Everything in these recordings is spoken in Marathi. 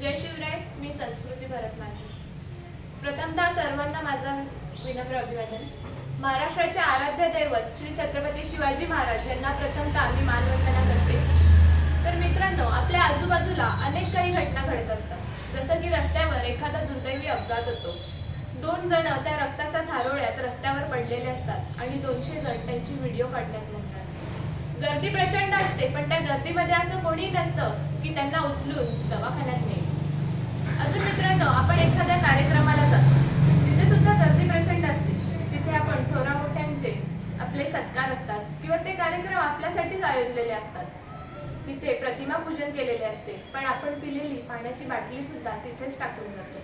जय शिवराय मी संस्कृती भरत माझे. प्रथमतः सर्वांना माझा विनम्र अभिवादन. महाराष्ट्राचे आराध्य दैवत श्री छत्रपती शिवाजी महाराज यांना प्रथमतः मी मानवंदना करते. तर मित्रांनो आपल्या आजूबाजूला अनेक काही घटना घडत असतात. जसं की रस्त्यावर एखादा दुर्दैवी अपघात होतो. दोन जण त्या रक्ताच्या थारोळ्यात रस्त्यावर पडलेले असतात आणि दोनशे जण त्यांची व्हिडिओ काढण्यात मग्न असतात. गर्दी प्रचंड असते पण त्या गर्दीमध्ये असं कोणी नसतं की त्यांना उचलून दवाखान्यात नेईल आपण एखाद्या कार्यक्रमाला जातो. तिथे सुद्धा गर्दी प्रचंड असते. तिथे आपण थोरा मोठ्यांचे आपले सत्कार असतात किंवा ते कार्यक्रम आपल्यासाठीच आयोजलेले असतात. तिथे प्रतिमा पूजन केलेले असते. पण आपण पिलेली पाण्याची बाटली सुद्धा तिथेच टाकून जातो.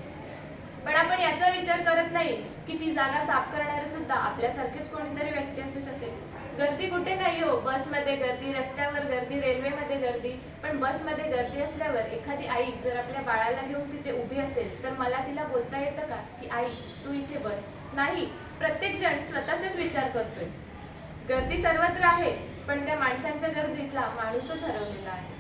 पण आपण याचा विचार करत नाही की ती जागा साफ करणारे सुद्धा आपल्यासारखेच कोणीतरी व्यक्ती असू शकेल. गर्दी कुठे नाही हो. बसमध्ये गर्दी रस्त्यावर गर्दी रेल्वेमध्ये गर्दी. पण बसमध्ये गर्दी असल्यावर एखादी आई जर आपल्या बाळाला घेऊन तिथे उभी असेल तर मला तिला बोलता येतं का? की आई तू इथे बस. नाही प्रत्येक जण स्वतःचाच विचार करतोय. गर्दी सर्वत्र आहे पण त्या माणसांच्या गर्दीतला माणूसच हरवलेला आहे.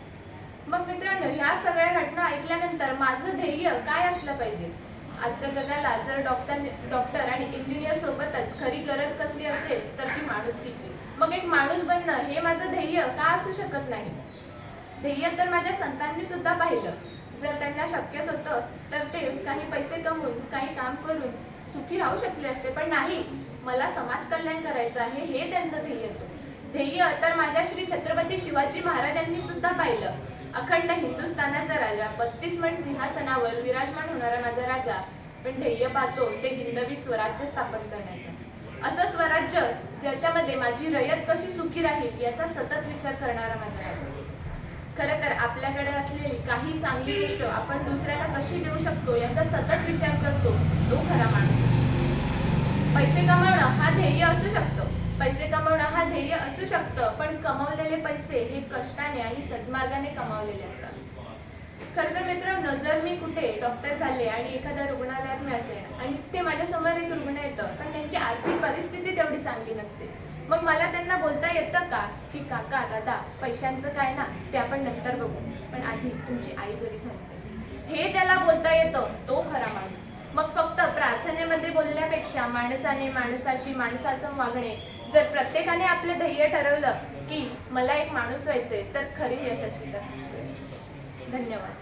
मग मित्रांनो ह्या सगळ्या घटना ऐकल्यानंतर माझं ध्येय काय असलं पाहिजे? आजच्या जगाला जर डॉक्टर डॉक्टर आणि इंजिनियर सोबतच खरी गरज कसली असेल तर ती माणुसकीची. मग एक माणूस बनणं हे माझं ध्येय का असू शकत नाही? ध्येय तर माझ्या संतांनी सुद्धा पाहिलं. जर त्यांना शक्यच होतं तर ते काही पैसे कमवून काही काम करून सुखी राहू शकले असते. पण नाही मला समाज कल्याण करायचं आहे हे त्यांचं ध्येय होतं. ध्येय तर माझ्या श्री छत्रपती शिवाजी महाराजांनी सुद्धा पाहिलं. अखंड हिंदुस्थानाचा राजा बत्तीस मण सिंहासनावर विराजमान होणारा माझा राजा पण ध्येय पाहतो ते हिंदवी स्वराज्य स्थापन करण्याचं. असं स्वराज्य ज्याच्यामध्ये माझी रयत कशी सुखी राहील याचा सतत विचार करणारा माझा राजा. खरं तर आपल्याकडे असलेली काही चांगली गोष्ट आपण दुसऱ्याला कशी देऊ शकतो याचा सतत विचार करतो तो खरा माणूस. पैसे कमावणं हा ध्येय असू शकतो. पैसे कमावणं हा ध्येय असू शकतं पण कमावलेले पैसे हे कष्टाने आणि सद्मार्गाने कमावलेले असतात. खरं तर मित्रांनो जर मी कुठे डॉक्टर झाले आणि एखाद्या रुग्णालयात मी असेल आणि तिथे माझ्यासमोर एक रुग्ण येतं पण त्यांची आर्थिक परिस्थिती तेवढी चांगली नसते. मग मला त्यांना बोलता येतं का? की काका दादा पैशांचं काय ना ते आपण नंतर बघू. पण आधी तुमची आई बरी झाली हे ज्याला बोलता येतं तो खरा माणूस. मग फक्त प्रार्थनेमध्ये बोलण्यापेक्षा माणसाने माणसाशी माणसाचं वागणे जर प्रत्येकाने आपले ध्येय ठरवलं की मला एक माणूस व्हायचे तर खरी यशस्वीता धन्यवाद.